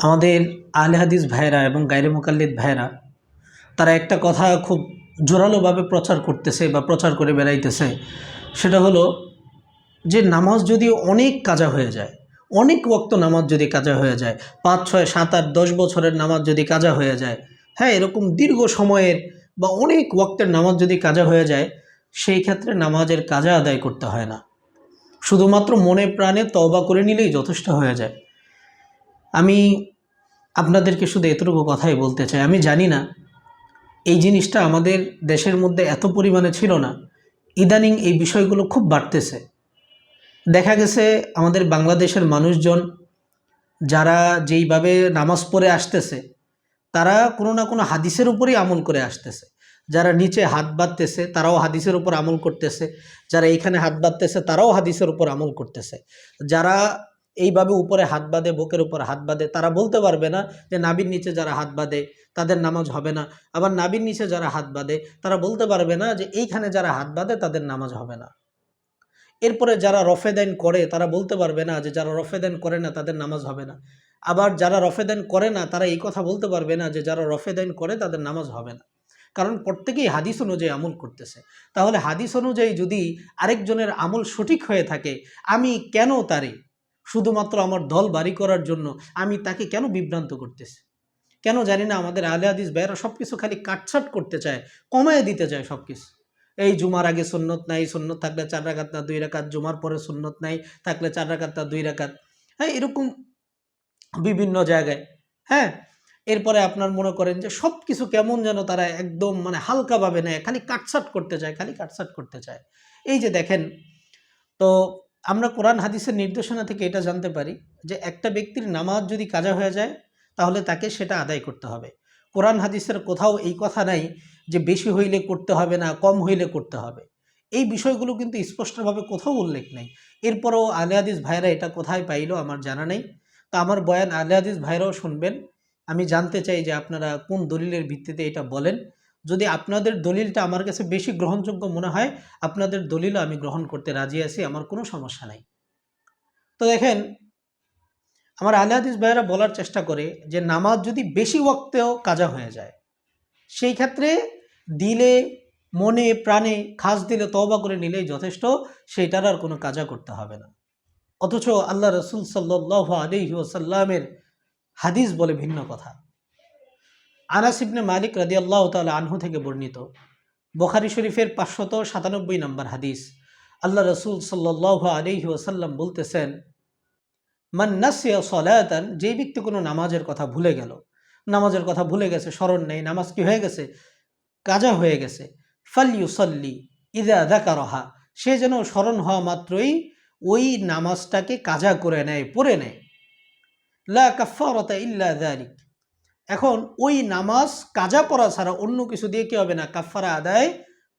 আমাদের আলে হাদিস ভাইরা এবং গাইরে মোকাল্লিদ ভাইরা তারা একটা কথা খুব জোরালোভাবে প্রচার করতেছে বা প্রচার করে বেড়াইতেছে। সেটা হলো যে নামাজ যদি অনেক কাজা হয়ে যায়, অনেক ওক্ত নামাজ যদি কাজা হয়ে যায়, পাঁচ, ছয়, সাত, আট, দশ বছরের নামাজ যদি কাজা হয়ে যায় হ্যাঁ এরকম দীর্ঘ সময়ের বা অনেক ওক্তের নামাজ যদি কাজা হয়ে যায়, সেই ক্ষেত্রে নামাজের কাজা আদায় করতে হয় না। শুধুমাত্র মনে প্রাণে তওবা করে নিলেই যথেষ্ট হয়ে যায়। আমি আপনাদেরকে শুধু এতটুকু কথাই বলতে চাই। আমি জানি না এই জিনিসটা আমাদের দেশের মধ্যে এত পরিমাণে ছিল না। ইদানিং এই বিষয়গুলো খুব বাড়তেছে। দেখা গেছে আমাদের বাংলাদেশের মানুষজন যারা যেইভাবে নামাজ পড়ে আসতেছে, তারা কোনো না কোনো হাদিসের উপরেই আমল করে আসতেছে। যারা নিচে হাত বাঁধতেছে, তারাও হাদিসের উপর আমল করতেছে। যারা এইখানে হাত বাঁধতেছে, তারাও হাদিসের উপর আমল করতেছে। যারা এইভাবে উপরে হাত বাঁধে, বুকের উপর হাত বাঁধে। তারা বলতে পারবে না যে নাবির নিচে যারা হাত বাঁধে, তাদের নামাজ হবে না। আবার নাবির নিচে যারা হাত বাঁধে, তারা বলতে পারবে না যে এইখানে যারা হাত বাঁধে, তাদের নামাজ হবে না। এরপরে যারা রফেদাইন করে, তারা বলতে পারবে না যে যারা রফেদাইন করে না, তাদের নামাজ হবে না। আবার যারা রফেদাইন করে না, তারা এই কথা বলতে পারবে না যে যারা রফেদাইন করে, তাদের নামাজ হবে না। কারণ প্রত্যেকেই হাদিস অনুযায়ী আমল করতেছে। তাহলে হাদিস অনুযায়ী যদি আরেকজনের আমল সঠিক হয়ে থাকে, আমি কেন তারে শুধুমাত্র আমার দল বাড়ি করার জন্য আমি তাকে কেন বিভ্রান্ত করতেছি? কেন জানি না আমাদের আলে হাদিস ভাইয়েরা সব কিছু খালি কাটছাট করতে চায়, কমায় দিতে চায় সব কিছু এই জুমার আগে সুন্নত নাই, সুন্নত থাকলে চার রাকাত না, দুই রাকাত, জুমার পরে সুন্নত নাই, থাকলে চার রাকাত না, দুই রাকাত। হ্যাঁ এরকম বিভিন্ন জায়গায়। হ্যাঁ এরপরে আপনার মনে করেন যে সব কিছু কেমন যেন তারা একদম মানে হালকাভাবে নেয়, খালি কাটছাট করতে চায়, খালি কাটছাট করতে চায়। এই যে দেখেন, তো আমরা কোরআন হাদিসের নির্দেশনা থেকে এটা জানতে পারি যে একটা ব্যক্তির নামাজ যদি কাজা হয়ে যায়, তাহলে তাকে সেটা আদায় করতে হবে। কোরআন হাদিসের কোথাও এই কথা নাই যে বেশি হইলে করতে হবে না, কম হইলে করতে হবে। এই বিষয়গুলো কিন্তু স্পষ্টভাবে কোথাও উল্লেখ নেই। এরপরও আলে হাদিস ভাইরা এটা কোথায় পাইলো আমার জানা নেই। তো আমার বয়ান আলে হাদিস ভাইরাও শুনবেন। আমি জানতে চাই যে আপনারা কোন দলিলের ভিত্তিতে এটা বলেন। যদি আপনাদের দলিলটা আমার কাছে বেশি গ্রহণযোগ্য মনে হয়, আপনাদের দলিলও আমি গ্রহণ করতে রাজি আছি, আমার কোনো সমস্যা নাই। তো দেখেন, আমার আলে ভাইয়েরা বলার চেষ্টা করে যে নামাজ যদি বেশি ওক্তেও কাজা হয়ে যায়, সেই ক্ষেত্রে দিলে, মনে, প্রাণে খাস দিলে, তওবা করে নিলেই যথেষ্ট, সেইটার আর কোনো কাজা করতে হবে না। অথচ আল্লাহ রসুল সাল্লাহ ওসাল্লামের হাদিস বলে ভিন্ন কথা। আনাস ইবনে মালিক রাদি আল্লাহ তালা আনহু থেকে বর্ণিত। বখারি শরীফের পাঁচশত সাতানব্বই নম্বর হাদিস। আল্লাহ রসুল সাল্লাহ আলিহি ওসাল্লাম বলতেছেন, মান নাসিয়া সলায়াতান যেই ব্যক্তি কোনো নামাজের কথা ভুলে গেল, নামাজের কথা ভুলে গেছে, স্মরণ নেই, নামাজ কি হয়ে গেছে? কাজা হয়ে গেছে। ফালিউ সল্লি ইদা দেখা রহা সে যেন স্মরণ হওয়া মাত্রই ওই নামাজটাকে কাজা করে নেয়, পড়ে নেয়। লা কাফারতা ইল্লা দালিক এখন ওই নামাজ কাজা পড়া ছাড়া অন্য কিছু দিয়ে কি হবে না? কাফারা আদায়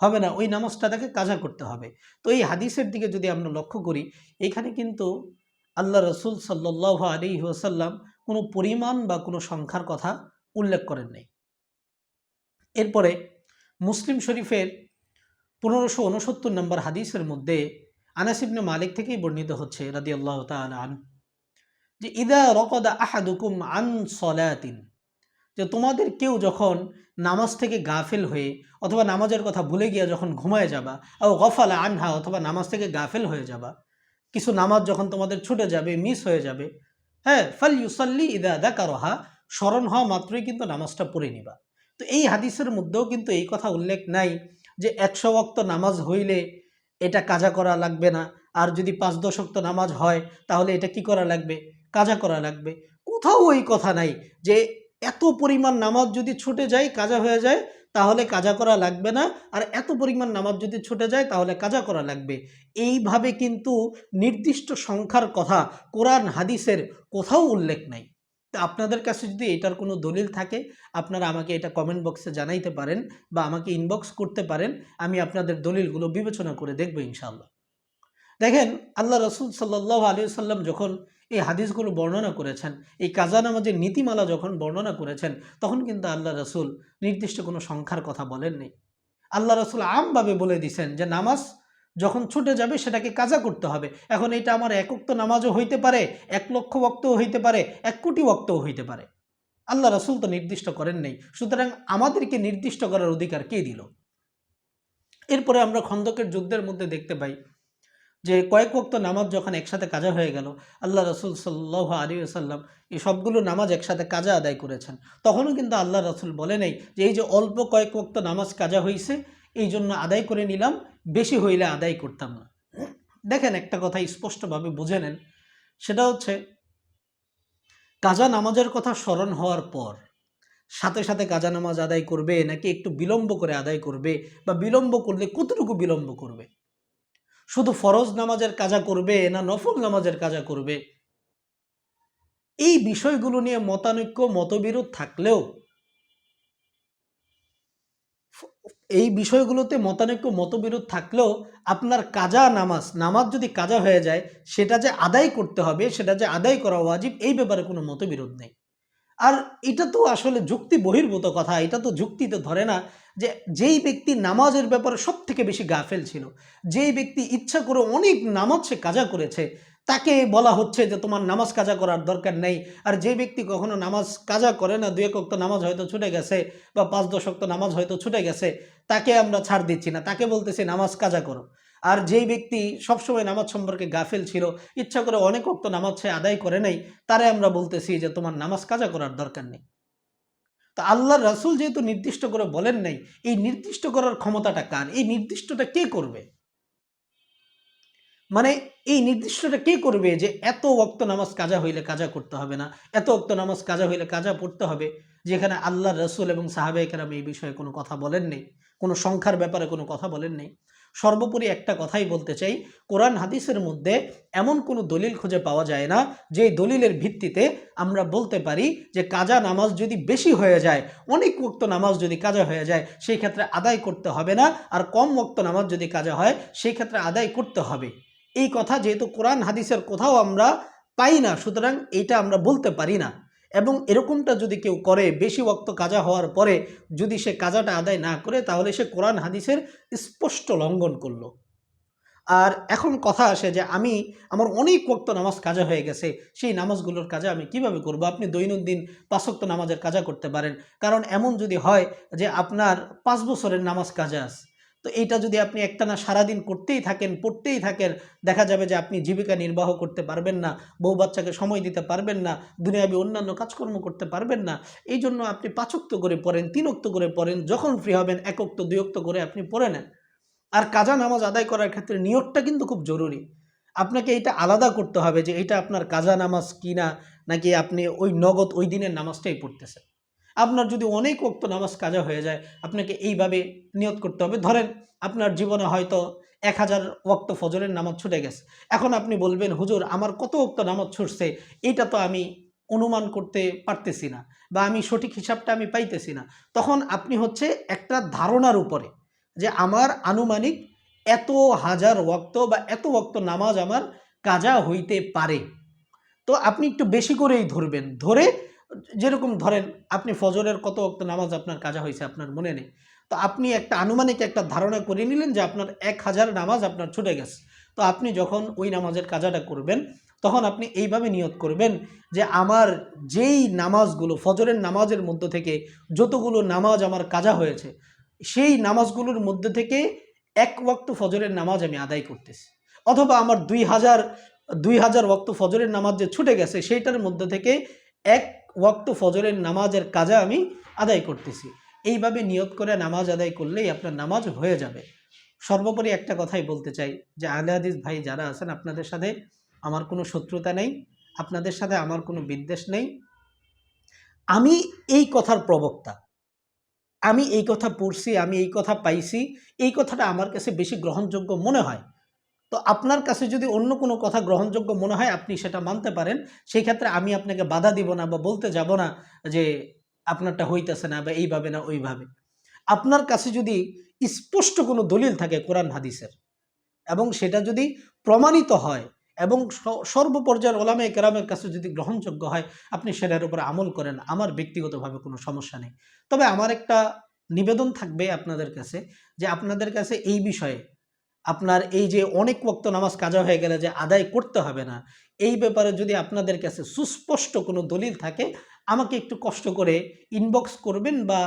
হবে না। ওই নামাজটা তাকে কাজা করতে হবে। তো এই হাদিসের দিকে যদি আমরা লক্ষ্য করি, এখানে কিন্তু আল্লাহ রসুল সাল্লাহ আলী ওসাল্লাম কোনো পরিমাণ বা কোনো সংখ্যার কথা উল্লেখ করেন নাই। এরপরে মুসলিম শরীফের পনেরোশো উনসত্তর নম্বর হাদিসের মধ্যে আনাসিবনে মালিক থেকেই বর্ণিত হচ্ছে রাদি আল্লাহ আন যে, ইদা রকদা আহাদুকুম আন সলায়াতিন যে তোমাদের কেউ যখন নামাজ থেকে গাফেল হয়ে অথবা নামাজের কথা ভুলে গিয়া যখন ঘুমায় যাবা ও গফালা আনহা অথবা নামাজ থেকে গাফেল হয়ে যাবা, কিছু নামাজ যখন তোমাদের ছুটে যাবে মিস হয়ে যাবে হ্যাঁ ফাল ইউসাল্লি ইদা আদা কারোহা স্মরণ হওয়া মাত্রই কিন্তু নামাজটা পড়ে নিবা। তো এই হাদিসের মধ্যেও কিন্তু এই কথা উল্লেখ নাই যে একশো ওক্ত নামাজ হইলে এটা কাজা করা লাগবে না, আর যদি পাঁচ দশক্ত নামাজ হয়, তাহলে এটা কি করা লাগবে? কাজা করা লাগবে। কোথাও ওই কথা নাই যে এত পরিমাণ নামাজ যদি ছুটে যায়, কাজা হয়ে যায়, তাহলে কাজা করা লাগবে না। আর এত পরিমাণ নামাজ যদি ছুটে যায়, তাহলে কাজা করা লাগবে। এইভাবে কিন্তু নির্দিষ্ট সংখ্যার কথা কোরআন, হাদিসের কোথাও উল্লেখ নাই। তা আপনাদের কাছে যদি এটার কোনো দলিল থাকে, আপনারা আমাকে এটা কমেন্ট বক্সে জানাইতে পারেন বা আমাকে ইনবক্স করতে পারেন, আমি আপনাদের দলিলগুলো বিবেচনা করে দেখব ইনশাল্লাহ দেখেন, আল্লাহ রসুল সাল্লাহ আলী সাল্লাম যখন এই হাদিসগুলো বর্ণনা করেছেন। এই কাজা নামাজের নীতিমালা যখন বর্ণনা করেছেন, তখন কিন্তু আল্লাহ রসুল নির্দিষ্ট কোনো সংখ্যার কথা বলেননি। আল্লাহ রসুল আমভাবে বলে দিছেন যে, নামাজ যখন ছুটে যাবে সেটাকে কাজা করতে হবে। এখন এটা আমার একক্ত নামাজও হইতে পারে, এক লক্ষ বক্তও হইতে পারে, এক কোটি বক্তও হইতে পারে। আল্লাহ রসুল তো নির্দিষ্ট করেন নেই। সুতরাং আমাদেরকে নির্দিষ্ট করার অধিকার কে দিল? এরপরে আমরা খন্দকের যুদ্ধের মধ্যে দেখতে পাই যে কয়েক ওক্ত নামাজ যখন একসাথে কাজা হয়ে গেল, আল্লাহ রসুল সাল্লাহ আলী সাল্লাম এই সবগুলো নামাজ একসাথে কাজা আদায় করেছেন। তখনও কিন্তু আল্লাহ রসুল বলে নেই যে এই যে অল্প কয়েক ওক্ত নামাজ কাজা হয়েছে এই জন্য আদায় করে নিলাম, বেশি হইলে আদায় করতাম না। দেখেন একটা কথা স্পষ্টভাবে বুঝে নেন, সেটা হচ্ছে কাজা নামাজের কথা স্মরণ হওয়ার পর সাথে সাথে কাজা নামাজ আদায় করবে, নাকি একটু বিলম্ব করে আদায় করবে, বা বিলম্ব করলে কতটুকু বিলম্ব করবে? শুধু ফরজ নামাজের কাজা করবে না নফল নামাজের কাজা করবে? এই বিষয়গুলো নিয়ে মতানৈক্য, মতবিরোধ থাকলেও এই বিষয়গুলোতে মতানৈক্য, মতবিরোধ থাকলেও আপনার কাজা নামাজ নামাজ যদি কাজা হয়ে যায়, সেটা যে আদায় করতে হবে, সেটা যে আদায় করা ওয়াজিব, এই ব্যাপারে কোনো মতবিরোধ নেই। আর এটা তো আসলে যুক্তি বহির্ভূত কথা, এটা তো যুক্তিতে ধরে না যে যেই ব্যক্তি নামাজের ব্যাপারে সব থেকে বেশি গাফেল ছিল, যেই ব্যক্তি ইচ্ছা করে অনেক নামাজ সে কাজা করেছে, তাকে বলা হচ্ছে যে তোমার নামাজ কাজা করার দরকার নেই, আর যে ব্যক্তি কখনো নামাজ কাজা করে না, দুই এক নামাজ হয়তো ছুটে গেছে বা পাঁচ দশক নামাজ হয়তো ছুটে গেছে, তাকে আমরা ছাড় দিচ্ছি না, তাকে বলতেছি নামাজ কাজা করো। আর যেই ব্যক্তি সবসময় নামাজ সম্পর্কে গাফেল ছিল, ইচ্ছা করে অনেক অক্ত নামাজ সে আদায় করে নেই, তারে আমরা বলতেছি যে তোমার নামাজ কাজা করার দরকার নেই। তো আল্লাহ রাসুল যেহেতু নির্দিষ্ট করে বলেন নাই, এই নির্দিষ্ট করার ক্ষমতাটা কার? এই নির্দিষ্টটা কে করবে? মানে এই নির্দিষ্টটা কে করবে যে এত অক্ত নামাজ কাজা হইলে কাজা করতে হবে না, এত অক্ত নামাজ কাজা হইলে কাজা পড়তে হবে, যেখানে আল্লাহ রসুল এবং সাহাবে কেরাম এই বিষয়ে কোনো কথা বলেন নেই, কোনো সংখ্যার ব্যাপারে কোনো কথা বলেন নেই। সর্বোপরি একটা কথাই বলতে চাই। কোরআন হাদিসের মধ্যে এমন কোনো দলিল খুঁজে পাওয়া যায় না যে দলিলের ভিত্তিতে আমরা বলতে পারি যে কাজা নামাজ যদি বেশি হয়ে যায়, অনেক ওক্ত নামাজ যদি কাজা হয়ে যায়, সেই ক্ষেত্রে আদায় করতে হবে না, আর কম ওক্ত নামাজ যদি কাজা হয়, সেই ক্ষেত্রে আদায় করতে হবে। এই কথা যেহেতু কোরআন হাদিসের কোথাও আমরা পাই না, সুতরাং এইটা আমরা বলতে পারি না। এবং এরকমটা যদি কেউ করে, বেশি ওক্ত কাজা হওয়ার পরে যদি সে কাজাটা আদায় না করে, তাহলে সে কোরআন হাদিসের স্পষ্ট লঙ্ঘন করল। আর এখন কথা আসে যে আমি, আমার অনেক ওক্ত নামাজ কাজা হয়ে গেছে, সেই নামাজগুলোর কাজা আমি কীভাবে করব? আপনি দৈনন্দিন পাঁচক্ত নামাজের কাজা করতে পারেন। কারণ এমন যদি হয় যে আপনার পাঁচ বছরের নামাজ কাজা আছে তো এইটা যদি আপনি একটানা সারাদিন করতেই থাকেন, পড়তেই থাকেন, দেখা যাবে যে আপনি জীবিকা নির্বাহ করতে পারবেন না, বউ বাচ্চাকে সময় দিতে পারবেন না, দুনিয়াবি অন্যান্য কাজকর্ম করতে পারবেন না, এই জন্য আপনি পাঁচক্ত করে পড়েন তিনক্ত করে পড়েন, যখন ফ্রি হবেন একক্ত দুইক্ত করে আপনি পড়ে নেন। আর কাজা নামাজ আদায় করার ক্ষেত্রে নিয়তটা কিন্তু খুব জরুরি। আপনাকে এটা আলাদা করতে হবে যে এটা আপনার কাজা নামাজ কিনা, নাকি আপনি ওই নগদ ওই দিনের নামাজটাই পড়তেছেন। আপনার যদি অনেক ওক্ত নামাজ কাজা হয়ে যায়, আপনাকে এইভাবে নিয়ত করতে হবে। ধরেন, আপনার জীবনে হয়তো এক হাজার ওক্ত ফজরের নামাজ ছুটে গেছে। এখন আপনি বলবেন, হুজুর, আমার কত ওক্ত নামাজ ছুটছে? এটা তো আমি অনুমান করতে পারতেছি না বা আমি সঠিক হিসাবটা আমি পাইতেছি না। তখন আপনি হচ্ছে একটা ধারণার উপরে যে, আমার আনুমানিক এত হাজার ওক্ত বা এত ওক্ত নামাজ আমার কাজা হইতে পারে। তো আপনি একটু বেশি করেই ধরবেন। ধরে যেরকম ধরেন আপনি ফজরের কত অক্ত নামাজ আপনার কাজা হয়েছে আপনার মনে নেই। তো আপনি একটা আনুমানিক একটা ধারণা করে নিলেন যে আপনার এক হাজার নামাজ আপনার ছুটে গেছে। তো আপনি যখন ওই নামাজের কাজাটা করবেন, তখন আপনি এইভাবে নিয়ত করবেন যে আমার যেই নামাজগুলো, ফজরের নামাজের মধ্য থেকে যতগুলো নামাজ আমার কাজা হয়েছে, সেই নামাজগুলোর মধ্যে থেকে এক ওয়াক্ত ফজরের নামাজ আমি আদায় করতেছি। অথবা আমার দুই হাজার দুই হাজার ওয়াক্ত ফজরের নামাজ যে ছুটে গেছে, সেইটার মধ্যে থেকে এক ওয়াক্ত ফজরের নামাজের কাজে আমি আদায় করতেছি। এইভাবে নিয়ত করে নামাজ আদায় করলেই আপনার নামাজ হয়ে যাবে। সর্বোপরি একটা কথাই বলতে চাই যে, আহলে হাদিস ভাই যারা আছেন, আপনাদের সাথে আমার কোনো শত্রুতা নেই, আপনাদের সাথে আমার কোনো বিদ্বেষ নেই। আমি এই কথার প্রবক্তা। আমি এই কথা পড়ছি, আমি এই কথা পাইছি, এই কথাটা আমার কাছে বেশি গ্রহণযোগ্য মনে হয়। তো আপনার কাছে যদি অন্য কোনো কথা গ্রহণযোগ্য মনে হয়, আপনি সেটা মানতে পারেন। সেই ক্ষেত্রে আমি আপনাকে বাধা দিব না বা বলতে যাব না যে আপনারটা হইতেছে না বা এইভাবে না ওইভাবে। আপনার কাছে যদি স্পষ্ট কোনো দলিল থাকে কোরআন হাদিসের এবং সেটা যদি প্রমাণিত হয় এবং সর্বপর্যায়ের ওলামে কেরামের কাছে যদি গ্রহণযোগ্য হয়, আপনি সেটার উপরে আমল করেন, আমার ব্যক্তিগতভাবে কোনো সমস্যা নেই। তবে আমার একটা নিবেদন থাকবে আপনাদের কাছে যে আপনাদের কাছে এই বিষয়ে আপনার এই যে অনেক ওক্ত নামাজ কাজা হয়ে গেলে যে আদায় করতে হবে না, এই ব্যাপারে যদি আপনাদের কাছে সুস্পষ্ট কোনো দলিল থাকে, আমাকে একটু কষ্ট করে ইনবক্স করবেন বা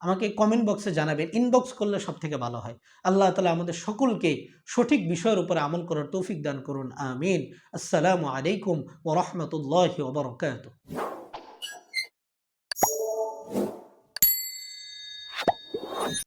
আমাকে কমেন্ট বক্সে জানাবেন। ইনবক্স করলে সব থেকে ভালো হয়। আল্লাহ তালা আমাদের সকলকে সঠিক বিষয়ের উপরে আমল করার তৌফিক দান করুন। আমিন। আসসালামু আলাইকুম ওরহমতুল্লাহ ওবরকাত